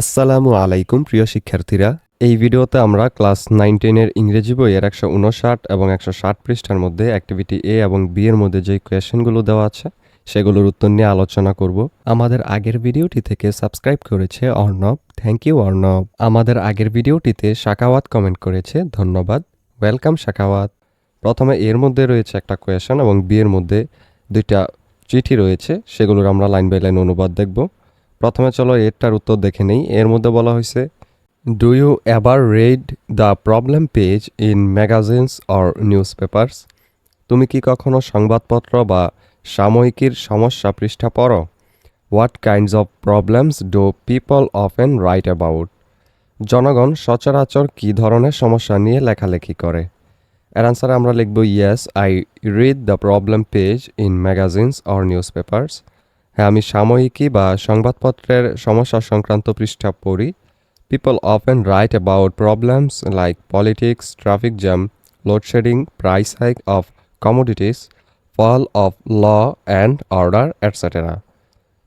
আসসালামু আলাইকুম, প্রিয় শিক্ষার্থীরা। এই ভিডিওতে আমরা ক্লাস নাইন টেনের ইংরেজি বইয়ের একশো উনষাট এবং একশো ষাট পৃষ্ঠার মধ্যে অ্যাক্টিভিটি এ এবং বি এর মধ্যে যে কোয়েশনগুলো দেওয়া আছে, সেগুলোর উত্তর নিয়ে আলোচনা করব। আমাদের আগের ভিডিওটি থেকে সাবস্ক্রাইব করেছে অর্ণব। Thank you Arnab. আমাদের আগের ভিডিওটিতে শাকাওয়াত কমেন্ট করেছে। ধন্যবাদ। ওয়েলকাম শাকাওয়াত প্রথমে এর মধ্যে রয়েছে একটা কোয়েশন এবং বি এর মধ্যে দুইটা চিঠি রয়েছে, সেগুলোর আমরা লাইন বাই লাইন অনুবাদ দেখব। প্রথমে চলো এরটার উত্তর দেখে নেই। এর মধ্যে বলা হয়েছে do you ever read the problem page in magazines or newspapers তুমি কি কখনো সংবাদপত্র বা সাময়িকীর সমস্যা পৃষ্ঠা পড়ো? What kinds of problems do people of often write about জনগণ সচরাচর কী ধরনের সমস্যা নিয়ে লেখালেখি করে? এর আনসারে আমরা লিখব yes I read the problem page in magazines or newspapers হ্যাঁ আমি সাময়িকী বা সংবাদপত্রের সমস্যা সংক্রান্ত পৃষ্ঠা পড়ি। People often write about problems like politics traffic jam load shedding price hike of commodities fall of law and order etcetera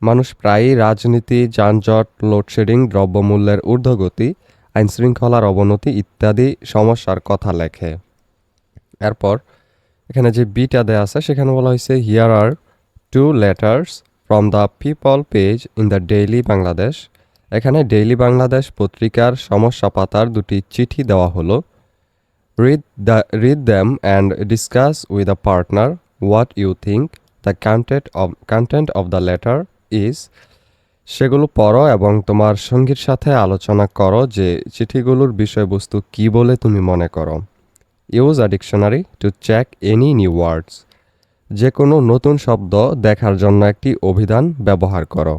মানুষ প্রায়ই রাজনীতি, যানজট লোডশেডিং দ্রব্যমূল্যের ঊর্ধ্বগতি, আইনশৃঙ্খলার অবনতি ইত্যাদি সমস্যার কথা লেখে। এরপর এখানে যে বিটা দেয়া আছে, সেখানে বলা হয়েছে here are two letters from the people page in the Daily Bangladesh এখানে ডেইলি বাংলাদেশ পত্রিকার সমস্যা পাতার দুটি চিঠি দেওয়া হলো। Read the read them and discuss with a partner what you think the content of content of the letter is সেগুলো পড়ো এবং তোমার সঙ্গীর সাথে আলোচনা করো যে চিঠিগুলোর বিষয়বস্তু কী বলে তুমি মনে করো। Use a dictionary to check any new words যে কোনো নতুন শব্দ দেখার জন্য একটি অভিধান ব্যবহার করো।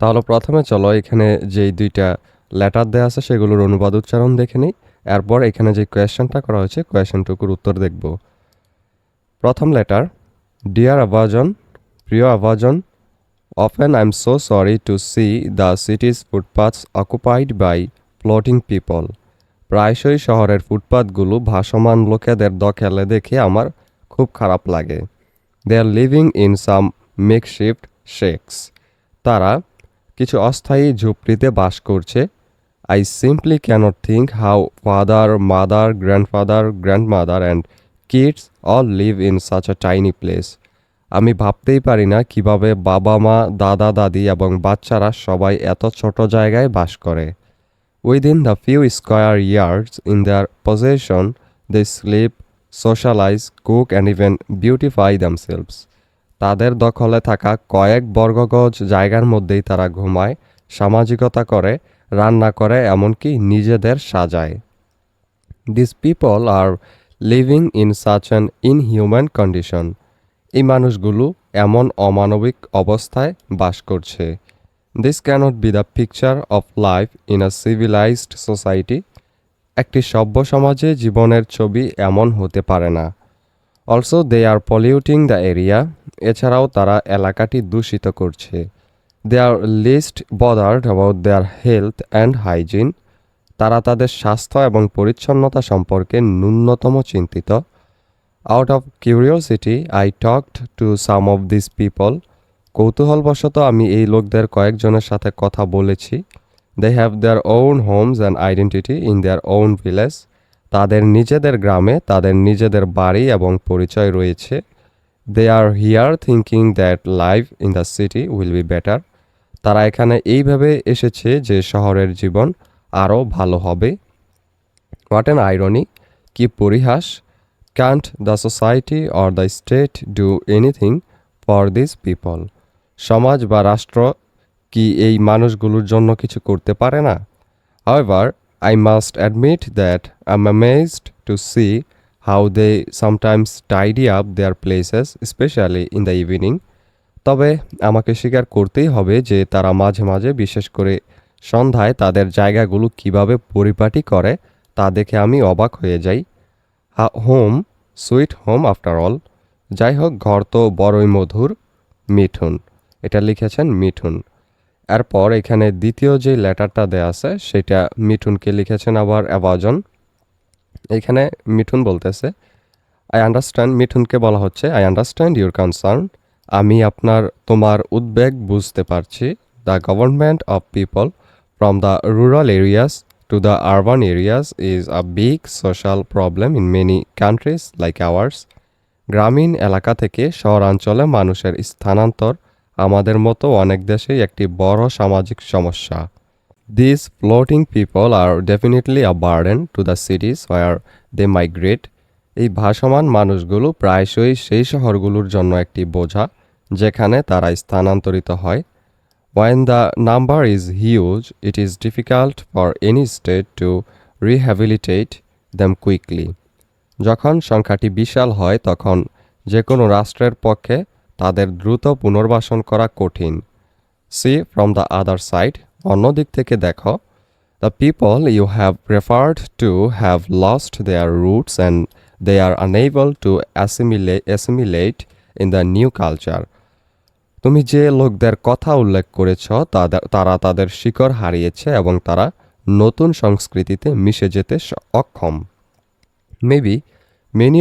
তাহলে প্রথমে চলো এখানে যেই দুইটা লেটার দেওয়া আছে সেগুলোর অনুবাদ উচ্চারণ দেখে নিই। এরপর এখানে যে কোয়েশ্চেনটা করা হয়েছে কোয়েশ্চেনটুকুর উত্তর দেখব। প্রথম লেটার ডিয়ার আভাজন প্রিয় Avajan often I am so sorry to see the city's footpaths occupied by floating people প্রায়শই শহরের ফুটপাথগুলো ভাসমান লোকেদের দখলে দেখে আমার খুব খারাপ লাগে। They are living in some makeshift shacks তারা কিছু অস্থায়ী ঝুপড়িতে বাস করছে। I simply can't think how father mother grandfather grandmother and kids all live in such a tiny place আমি ভাবতেই পারি না কীভাবে বাবা, মা, দাদা, দাদি এবং বাচ্চারা সবাই এত ছোট জায়গায় বাস করে। Within the few square yards in their position they sleep socialise cook and even beautify themselves তাদের দখলে থাকা কয়েক বর্গগজ জায়গার মধ্যেই তারা ঘুমায়, সামাজিকতা করে, রান্না করে, এমনকি নিজেদের সাজায়। This people are living in such an inhuman condition এই মানুষগুলো এমন অমানবিক অবস্থায় বাস করছে। This can't be the picture of life in a civilised society একটি সভ্য সমাজে জীবনের ছবি এমন হতে পারে না। Also they are polluting the area এছাড়াও তারা এলাকাটি দূষিত করছে। They are least bothered about their health and hygiene তারা তাদের স্বাস্থ্য এবং পরিচ্ছন্নতা সম্পর্কে ন্যূনতম চিন্তিত। Out of curiosity I talked to some of this people কৌতূহলবশত আমি এই লোকদের কয়েকজনের সাথে কথা বলেছি। They have their own homes and identity in their own village তাদের নিজেদের গ্রামে, তাদের নিজেদের বাড়ি এবং পরিচয় রয়েছে। They are here thinking that life in the city will be better তারা এখানে এইভাবে এসেছে যে শহরের জীবন আরও ভালো হবে। হোয়াট অ্যান আইরনি কি পরিহাস! Can't the society or the state do anything for this people সমাজ বা রাষ্ট্র কি এই মানুষগুলোর জন্য কিছু করতে পারে না? However I must admit that I'm amazed to see how they sometimes tidy up their places specially in the evening তবে আমাকে স্বীকার করতেই হবে যে তারা মাঝে মাঝে, বিশেষ করে সন্ধ্যায়, তাদের জায়গাগুলো কীভাবে পরিপাটি করে তা দেখে আমি অবাক হয়ে যাই। Home, sweet home after all. যাই হোক, ঘর তো বড়ই মধুর। মিঠুন। এটা লিখেছেন মিঠুন। এরপর এখানে দ্বিতীয় যে লেটারটা দেয়া আছে, সেটা মিঠুনকে লিখেছেন আবার অ্যাভাজন এখানে মিঠুন বলতেছে আই আন্ডারস্ট্যান্ড মিঠুনকে বলা হচ্ছে আই আন্ডারস্ট্যান্ড ইউর কনসার্ন আমি আপনার, তোমার উদ্বেগ বুঝতে পারছি। The government of people from the rural areas to the urban areas is a big social problem in many countries like ours গ্রামীণ এলাকা থেকে শহরাঞ্চলে মানুষের স্থানান্তর আমাদের মতো অনেক দেশেই একটি বড় সামাজিক সমস্যা। This floating people are definitely a burden to the cities where they migrate এই ভাসমান মানুষগুলো প্রায়শই সেই শহরগুলোর জন্য একটি বোঝা, যেখানে তারা স্থানান্তরিত হয়। When the number is huge it is difficult for any state to rehabilitate them quickly যখন সংখ্যাটি বিশাল হয়, তখন যে কোনো রাষ্ট্রের পক্ষে তাদের দ্রুত পুনর্বাসন করা কঠিন। See from the other side অন্য দিক থেকে দেখো। The people you have referred to have lost their roots and they are unable to assimilate in the new culture তুমি যে লোকদের কথা উল্লেখ করেছ তারা তাদের শিকড় হারিয়েছে এবং তারা নতুন সংস্কৃতিতে মিশে যেতে অক্ষম। Maybe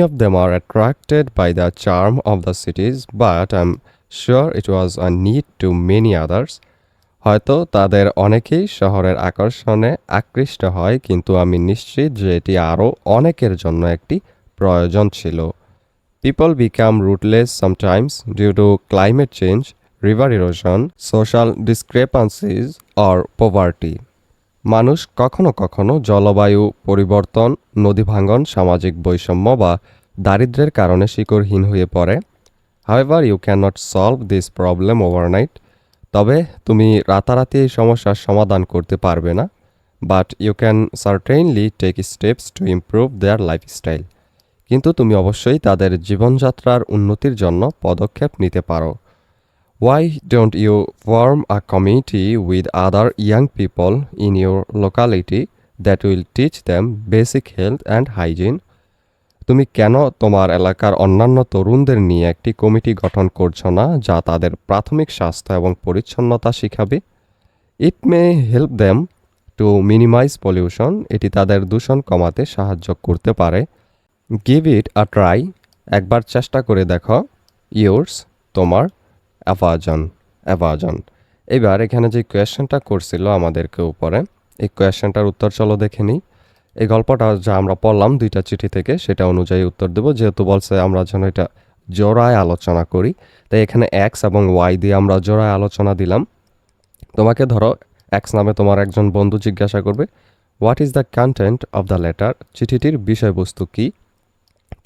of them are attracted by the charm of the cities but I am sure it was a need to many others হয়তো তাদের অনেকেই শহরের আকর্ষণে আকৃষ্ট হয় কিন্তু আমি নিশ্চিত যে এটি আরও অনেকের জন্য একটি প্রয়োজন ছিল People become rootless sometimes due to climate change river erosion, social discrepancies, or poverty. মানুষ কখনো কখনো জলবায়ু পরিবর্তন, নদী ভাঙ্গন সামাজিক বৈষম্য বা দারিদ্র্যের কারণে শিকড়হীন হয়ে পড়ে। However you can not solve this problem overnight তবে তুমি রাতারাতি এই সমস্যার সমাধান করতে পারবে না। But you can certainly take steps to improve their lifestyle কিন্তু তুমি অবশ্যই তাদের জীবনযাত্রার উন্নতির জন্য পদক্ষেপ নিতে পারো। Why don't you form a committee with other young people in your locality that will teach them basic health and hygiene তুমি কেন তোমার এলাকার অন্যান্য তরুণদের নিয়ে একটি কমিটি গঠন করছ না যা তাদের প্রাথমিক স্বাস্থ্য এবং পরিচ্ছন্নতা শিখাবে? It may help them to minimise pollution এটি তাদের দূষণ কমাতে সাহায্য করতে পারে। গিভ ইট আ ট্রাই একবার চেষ্টা করে দেখো। ইয়োর্স তোমার। অ্যাভাজন অ্যাভাজন এবার এখানে যে কোয়েশ্চেনটা করছিল আমাদেরকে উপরে, এই কোয়েশ্চেনটার উত্তর চলো দেখে নিই। এই গল্পটা যা আমরা পড়লাম দুইটা চিঠি থেকে, সেটা অনুযায়ী উত্তর দেবো। যেহেতু বলছে আমরা যেন এটা জোড়ায় আলোচনা করি, তাই এখানে এক্স এবং ওয়াই দিয়ে আমরা জোড়ায় আলোচনা দিলাম। তোমাকে ধরো, এক্স নামে তোমার একজন বন্ধু জিজ্ঞাসা করবে what is the content of the letter চিঠিটির বিষয়বস্তু কী?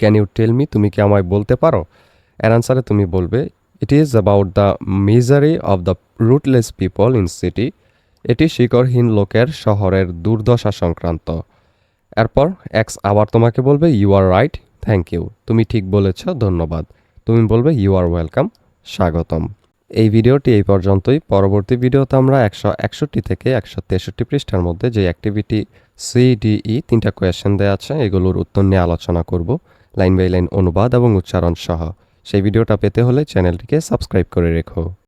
ক্যান ইউ টেল মি তুমি কি আমায় বলতে পারো? এর আনসারে তুমি বলবে it is about the misery of the rootless people in city এটি শিকড়হীন লোকের শহরের দুর্দশা সংক্রান্ত। এরপর এক্স আবার তোমাকে বলবে you are right thank you তুমি ঠিক বলেছ, ধন্যবাদ। তুমি বলবে ইউ আর ওয়েলকাম স্বাগতম। এই ভিডিওটি এই পর্যন্তই। পরবর্তী ভিডিওতে আমরা একশো একষট্টি থেকে একশো তেষট্টি পৃষ্ঠার মধ্যে যে অ্যাক্টিভিটি সিডিই তিনটা কোয়েশ্চেন দেওয়া আছে, এগুলোর উত্তর নিয়ে আলোচনা করব। লাইন বাই লাইন অনুবাদ এবং উচ্চারণ সহ। সেই ভিডিওটা পেতে হলে চ্যানেলটিকে সাবস্ক্রাইব করে রেখো।